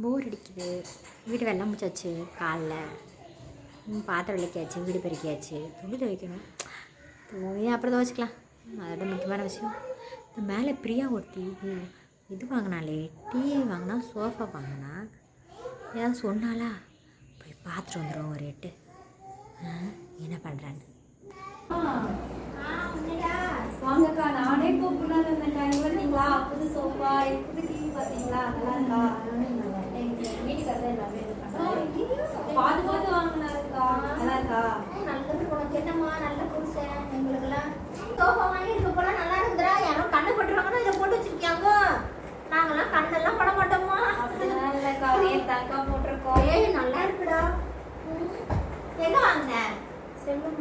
போர் அடிக்குது. வீடு வெள்ளம் முடிச்சாச்சு. காலைல. பாத்திரம் விளக்கியாச்சு. வீடு பெருக்கியாச்சு. துணி துவைக்கணும். துணி அப்புறம் துவைச்சிக்கலாம். அதோட முக்கியமான விஷயம். இந்த மேலே பிரியா ஒருத்தி இது வாங்கினாலே டிவி வாங்கினா சோஃபா வாங்கினா. ஏதாவது சொன்னாலா போய் பார்த்துட்டு வந்துடும் ஒரு எட்டு. ஆ, என்ன பண்ணுறான்னு புது சோஃபா புது டிவி பார்த்தீங்களா நல்லா இருக்கா வீட்டுக்கு எல்லாமே பார்த்து பார்த்து வாங்கினாருக்கா நல்லா இருக்கா நல்லது உனக்கு என்னம்மா நல்ல புருஷன் எங்களுக்கெல்லாம் சோஃபா வாங்கி இருக்க போல நல்லா இருக்குதுடா யாரும் கண்ணு பட்டுருவாங்கன்னா இதை போட்டு வச்சிருக்காங்க நாங்கெல்லாம் கண்ணெல்லாம் பட மாட்டோமா அப்படிலாம் இல்லைக்கா ரேட் தாக்கா போட்டிருக்கோம் ஏய் நல்லா இருக்குடா ம். எங்க வாங்கின செல்வம்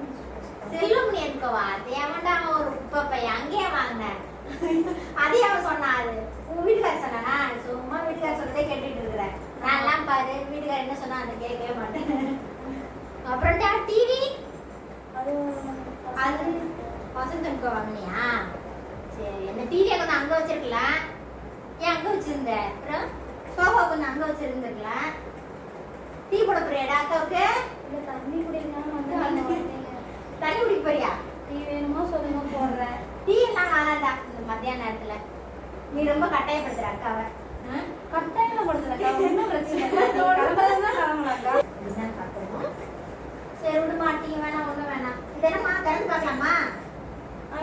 செல்லுமணி இருக்கவா தேவண்டா ஒரு குப்பை பையன் வீட்டுக்கார என்ன சொன்னா அதை கேட்கவே மாட்டேன். அப்புறம்டா டிவி அது வசந்தனுக்கு வாங்கினியா? சரி அந்த டிவி கொஞ்சம் அங்க வச்சிருக்கலாம் ஏன் அங்க வச்சிருந்த? அப்புறம் சோஃபா கொஞ்சம் அங்க வச்சிருந்துருக்கலாம் டீ போட போறியாடா அக்காவுக்கு தண்ணி வந்தேங்க. தண்ணி குடிக்க போறியா? டீ வேணுமோ சொல்லுங்க போடுறேன். டீ எல்லாம் வேணாம்டா இந்த மத்தியான நேரத்துல. நீ ரொம்ப கட்டாயப்படுத்துற அக்காவை. ம்? கட்டாயம் படுத்துறக்கா ஒன்றும் பிரச்சனை இல்லை இதுதான் பார்க்கணும். சரி விடுமா டீ வேணாம் ஒண்ணும் வேணாம் இது என்னம்மா திறந்து பார்க்கலாமா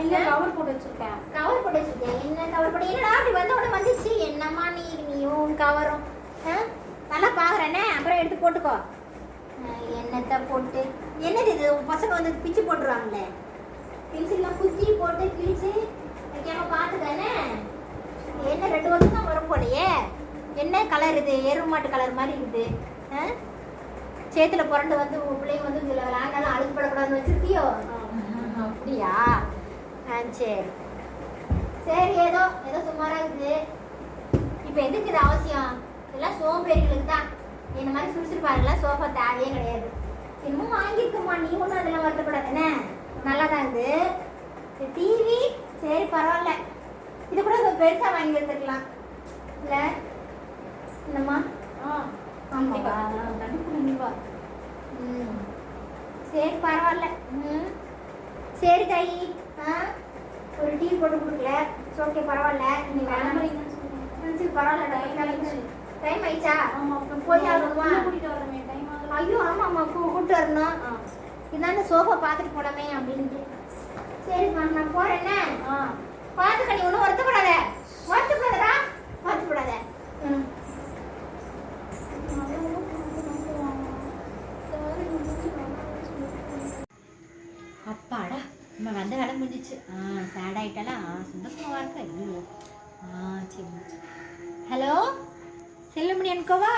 இல்லை கவர் போட்டு வச்சிருக்கேன் கவர் போட்டு வச்சிருக்கேன் என்ன கவர் போட்டு என்னடா அப்படி வந்த உடனே வந்துச்சு என்னம்மா நீ நீயும் உன் கவரும் ஆ? நல்லா பாக்குறேனே அப்புறம் எடுத்து போட்டுக்கோ ஆ, என்னத்த போட்டு என்னது இது உன் பசங்க வந்து பிச்சு போட்டுருவாங்களே பென்சில்லாம் குத்தி போட்டு கிழிச்சு வைக்காம பார்த்துக்கனே என்ன கலர் இது? எருமாட்டு கலர் மாதிரி இருக்குது? சேத்துல புரண்டு வந்து உன் பிள்ளைங்க வந்து இதில் விளாண்டாலும் அழுக்கப்படக்கூடாதுன்னு வச்சிருக்கியோ? அப்படியா? ஆ சரி. சரி ஏதோ ஏதோ சுமாரா இருக்குது. இப்போ எதுக்கு இது அவசியம்? இதெல்லாம் சோம்பேறிகளுக்கு தான். இந்த மாதிரி சுறுசுறுப்பாருலாம் சோஃபா தேவையே கிடையாது. இன்னும் வாங்கியிருக்கம்மா. நீ ஒன்றும் அதெல்லாம் வருத்தப்படாதானே நல்லா தான் இருக்குது. டிவி சரி பரவாயில்ல. இது கூட பெருசாக வாங்கி எடுத்துக்கலாம். இல்லை? என்னம்மா? சரி பரவாயில்ல. ம். சரி தாயி ஆ? ஒரு டீ போட்டு கொடுக்கல. ஓகே பரவாயில்ல. நீ வேணாம். சரி பரவாயில்ல டைம் டைம் ஆயிடுச்சா. போய் ஆகணுமா? ஐயோ ஆமாம் ஆமாம் கூப்பிட்டு வரணும். இதாண்ட சோஃபா பார்த்துட்டு போனமே அப்படின்ட்டு சரிம்மா நான் போகிறேன்னே ஆ. பார்த்துக்க நீ ஒன்றும் வருத்தப்படாத வருத்தப்படாதடா வருத்தப்படாத ம் அப்பாடா நம்ம வந்த வேலை முடிஞ்சிச்சு. ஆ சேட் ஆகிட்டாலா சந்தோஷமாக இருக்கா ஐயோ. ஆ சரி ஹலோ செல்லுமணி அனுக்கோவா